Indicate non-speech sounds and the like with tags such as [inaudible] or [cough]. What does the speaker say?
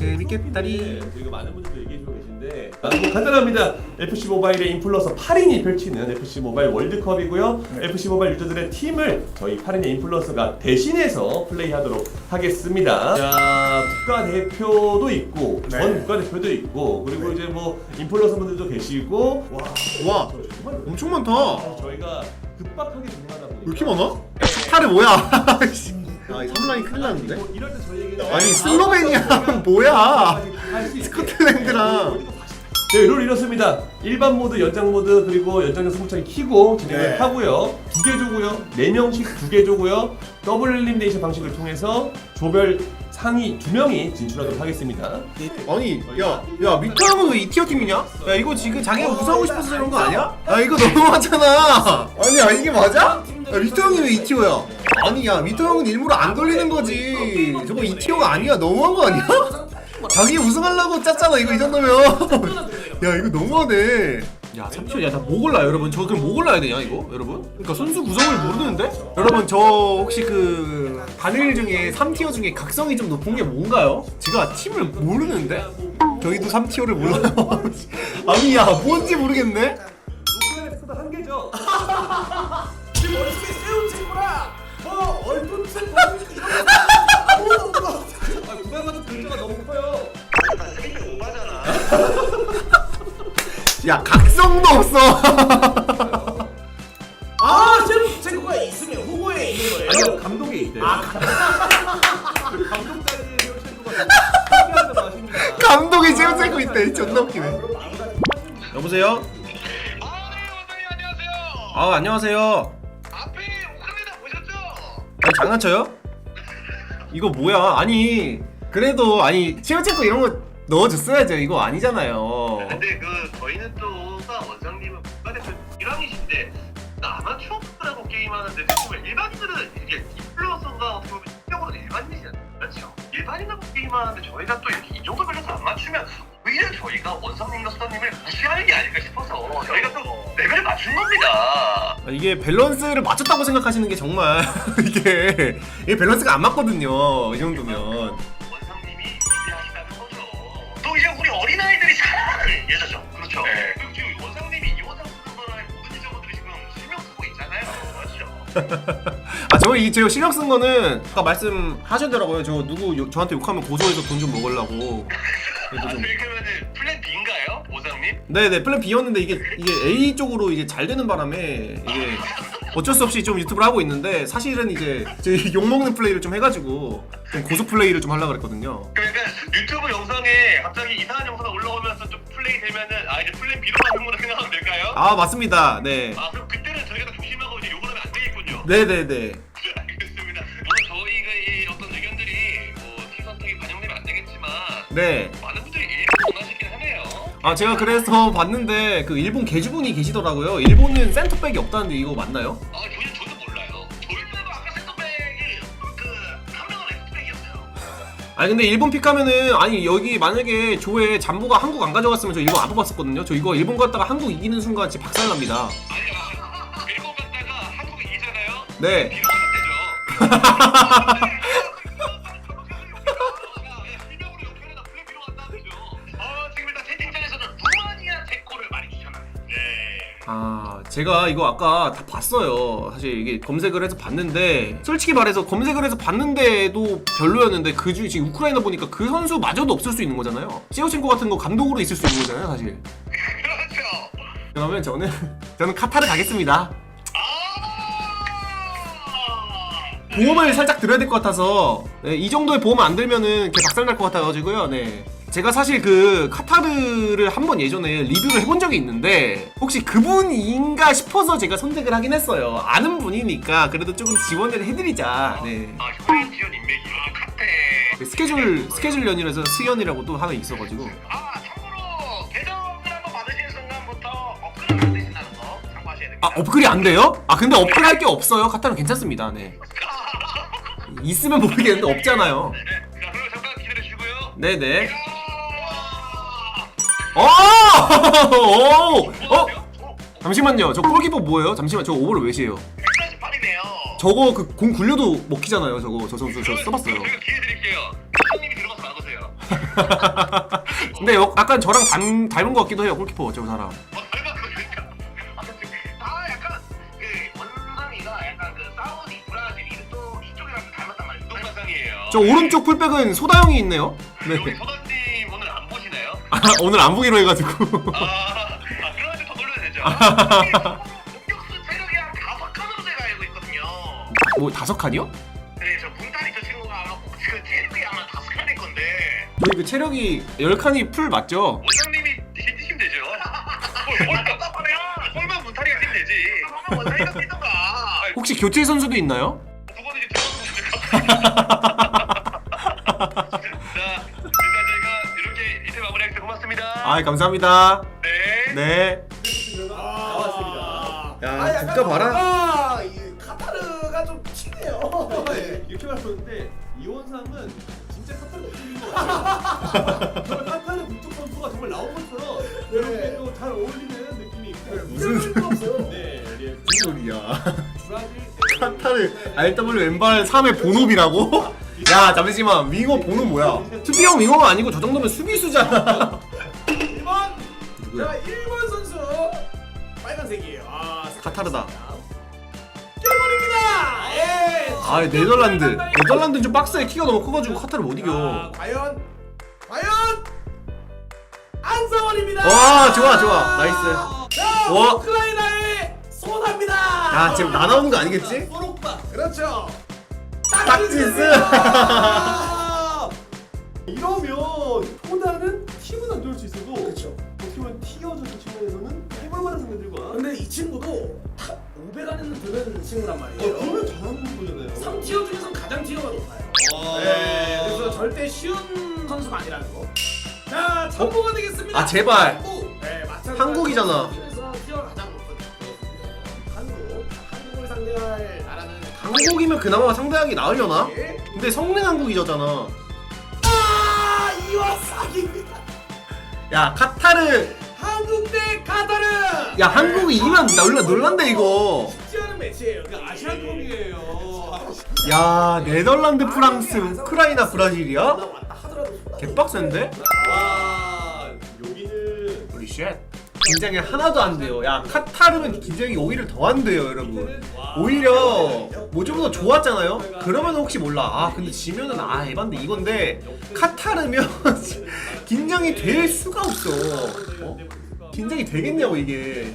재밌겠다리. 저희가 많은 분들도 얘기해주고 계신데 아, 뭐 간단합니다. FC 모바일의 인플루언서 8인이 펼치는 FC 모바일 월드컵이고요. FC 모바일 유저들의 팀을 저희 8인의 인플루언서가 대신해서 플레이하도록 하겠습니다. 자, 국가대표도 있고 네. 전 국가대표도 있고 그리고 이제 뭐 인플루언서 분들도 계시고 와, 와, 저 정말 엄청 많다. 저희가 급박하게 진행하다 보니까 왜 이렇게 많아? 카타르 뭐야? [laughs] 아, 이 삼라인 큰일 났는데? 뭐 이럴 때 저희에게 아니, 슬로베니아랑 뭐야? 스코틀랜드랑. 네, 룰 이렇습니다. 일반 모드, 연장 모드 그리고 연장전 승부차기 키고 진행을 네. 하고요. 두 개 조고요. 네 명씩 두 개 조고요. 더블 엘리미네이션 방식을 통해서 조별 상위 두 명이 진출하도록 하겠습니다. 아니, 야, 야, 미터 형은 왜 이 티어 팀이냐? 야, 이거 지금 자기가 우승하고 싶어서 이런 거 아니야? 야, 이거 너무하잖아. 아니, 야, 이게 맞아? 야, 미터 형이 왜 이 티어야? 아니, 야, 미터 형은 일부러 안 돌리는 거지. 저거 이티어가 아니야. 너무한 거 아니야? 자기 우승하려고 짰잖아, 이거 이 정도면. 야, 이거 너무하네. 야, 잠시만, 야, 나뭐 골라요, 여러분? 저 그럼 뭐 골라야 되냐, 이거, 여러분? 그러니까 선수 구성을 모르는데? 여러분, 저 혹시 그 단일 중에 3티어 중에 각성이 좀 높은 게 뭔가요? 제가 팀을 모르는데? 저희도 3티어를 몰라요. [laughs] 아니, 야, 뭔지 모르겠네? [laughs] 야, 각성도 없어. 아, 제 친구가 있으면 후보에 있는 거예요. 아니요 감독에 있대요. [laughs] 감독까지 친구가 함께하는 맛입니다. 감독이 지금 찍고 있대. 존나 웃기네. 여보세요? 아, 네, 원장님 안녕하세요. 아, 안녕하세요. 앞에 오크라이나 보셨죠? 아니, 장난쳐요? 이거 뭐야? 아니, 그래도 아니, 치어체코 이런 거 넣어줬어야죠. 이거 아니잖아요. 근데 그 저희는 또 원장님은 국가대표 1왕이신데 아마추어라고 게임하는데 정말 일반인들은 이게 인플루언서가 어떻게 보면 실력으로 일반인이잖아요. 그렇죠? 일반인하고 게임하는데 저희가 또 이렇게 이 정도 밸런스 안 맞추면 오히려 저희가 원장님과 수다님을 무시하는 게 아닐까 싶어서 저희가 또 레벨을 맞춘 겁니다. 아, 이게 밸런스를 맞췄다고 생각하시는 게 정말 [laughs] 이게 이게 밸런스가 안 맞거든요. 이 정도면. 아, 저 이 제가 신경 쓴 거는 아까 말씀하셨더라고요. 저 누구 욕- 저한테 욕하면 고소해서 돈 좀 먹으려고. 그래도 아, 좀. 그러면은 플랜 B인가요? 원장님? 네네 플랜 B였는데 이게 이게 A 쪽으로 이제 잘 되는 바람에 이게 어쩔 수 없이 좀 유튜브를 하고 있는데 사실은 이제 저욕 먹는 플레이를 좀 해가지고 좀 고소 플레이를 좀 하려고 그랬거든요. 그러니까 유튜브 영상에 갑자기 이상한 영상 올라오면서 좀 플레이 되면은 아 이제 플랜 B로 가는구나 생각하면 될까요? 아 맞습니다. 네. 아 그 네네네. 알겠습니다. 물론 저희가 이 어떤 의견들이 뭐팀 선택이 반영되면 안 되겠지만 네. 많은 분들이 일본 원하시긴 하네요. 아 제가 그래서 봤는데 그 일본 계주분이 계시더라고요. 일본은 센터백이 없다는데 이거 맞나요? 아 저는 저도 몰라요. 저희도 아까 센터백이 그한 명은 엑스백이었어요. 아니 근데 일본 픽하면은 아니 여기 만약에 조에 잠보가 한국 안 가져갔으면 저 일본 안 뽑았었거든요. 저 이거 일본 갔다가 한국 이기는 순간 진짜 박살납니다. 아니 아, 네. [laughs] 아 제가 이거 아까 다 봤어요 사실 이게 검색을 해서 봤는데 솔직히 말해서 검색을 해서 봤는데도 별로였는데 그 중에 지금 우크라이나 보니까 그 선수마저도 없을 수 있는 거잖아요 시오첸코 같은 거 감독으로 있을 수 있는 거잖아요 사실 그렇죠. 그러면 저는 저는 카타르 가겠습니다 보험을 살짝 들어야 될 것 같아서 네, 이 정도의 보험 안 들면은 걔 박살 날 것 같아가지고요. 네. 제가 사실 그 카타르를 한 번 예전에 리뷰를 해본 적이 있는데 혹시 그분인가 싶어서 제가 선택을 하긴 했어요. 아는 분이니까 그래도 조금 지원을 해드리자. 네. 아 효인 지원 인맥이 아 카페. 그 스케줄 스케줄 연이라서 스연이라고 또 하나 있어가지고. 아 참고로 계정을 한번 받으시는 순간부터 업그레이드 안 되신다는 거 참고하셔야 됩니다. 아 업글이 안 돼요? 아 근데 업글 할 게 없어요? 카타르 괜찮습니다. 네 있으면 모르겠는데 없잖아요 네. 자 그럼 잠깐 기다려 주시고요. 네네 야. 어! [laughs] 오! 어? 어? 잠시만요. 저 골키퍼 뭐예요? 잠시만. 저 오버를 왜 시에요? 148이네요. 저거 그 공 굴려도 먹히잖아요. 저거 저 선수 저 써봤어요. 제가 기회 드릴게요. 형님이 들어가서 막으세요. [laughs] 근데 여- 약간 저랑 닮, 닮은 것 같기도 해요 골키퍼 저 사람 어, 저 오른쪽 풀백은 소다 형이 있네요 네. 우리 소다님 오늘 안 보시나요? 아, 오늘 안 보기로 해가지고 아, 아 그러면 더 놀려도 되죠. [laughs] 공격수 체력이 한 다섯 칸으로 제가 알고 있거든요. 뭐 다섯 칸이요? 네, 저 문다리 저 친구가 아마 그 체력이 아마 다섯 칸일 건데 저희 그 체력이 열 칸이 풀 맞죠? 원장님이 힘드시면 되죠. [laughs] 뭘 답답하네요. 설마 힘 되지. 설마 원장이가 뛰던가. 혹시 교체 선수도 있나요? 두 번이지 태어났는데 [laughs] 자, 일단 저희가 이렇게 이제 마무리하겠습니다. 고맙습니다. 아 감사합니다 네. 네 나왔습니다. 야, 아, 약간 국가 봐라. 뭔가 이 카타르가 좀 튀네요. 네. 이렇게 말했는데 이원상은 진짜 카타르 팀인 것 같아요. [laughs] 정말 카타르 북쪽 선수가 정말 나온 것처럼 이렇게 또잘 어울리는 느낌이 있고 무슨 거 없어요. 네, 예. 무슨 소리야 브라질 [laughs] 카타르 RW 왼발 3의 본업이라고? [laughs] 야 잠시만 윙어 본업 뭐야 수비형 윙어가 아니고 저 정도면 수비수잖아 1번. 누구야? 자, 1번 선수 빨간색이에요. 아, 카타르다. 1번입니다. 예. 아 네덜란드 네덜란드는 좀 박스에 키가 너무 커가지고 카타르 못 자, 이겨 과연 과연 안성원입니다. 와, 좋아, 좋아. 나이스. 자, 와. 우크라이나의 소나입니다. 야 지금 나 나오는 거 아니겠지? 소록박. 그렇죠. 딱지스 아! [laughs] 이러면 포다는 팀은 안 좋을 수 있어도 그렇죠. 어떻게 보면 티어전 측면에서는 해볼 만한 상대들과 근데 이 친구도 탑 500 안에는 드는 친구란 어, 말이에요. 그러면 잘하는 거잖아요. 3티어 중에서 가장 티어가 높아요. 아. 네, 그래서 절대 쉬운 선수가 아니라는 거. 자, 참고가 되겠습니다. 아, 제발. 한국. 네, 마찬가지로 한국이잖아. 그래서 티어가 가장 높거든요. 한국. 한국을 상대할 한국이면 그나마 상대하기 나으려나? 예. 근데 성능 한국이잖아 아, 이와 사기입니다. 야 카타르 한국 대 카타르. 야 한국이 이기면 놀라, 놀란다 이거 쉽지 않은 매치예요. 이게 아시안컵이에요. 야 네덜란드 프랑스 우크라이나 브라질이야? 하더라도 개빡센데? 와 여기는 홀리 쉣 긴장이 하나도 안 돼요. 야 카타르면 긴장이 오히려 더 안 돼요 여러분. 오히려 뭐좀더 좋았잖아요? 그러면 혹시 몰라. 아 근데 지면은 아 에반데 이건데 카타르면 [laughs] 긴장이 될 수가 없어. 어? 긴장이 되겠냐고 이게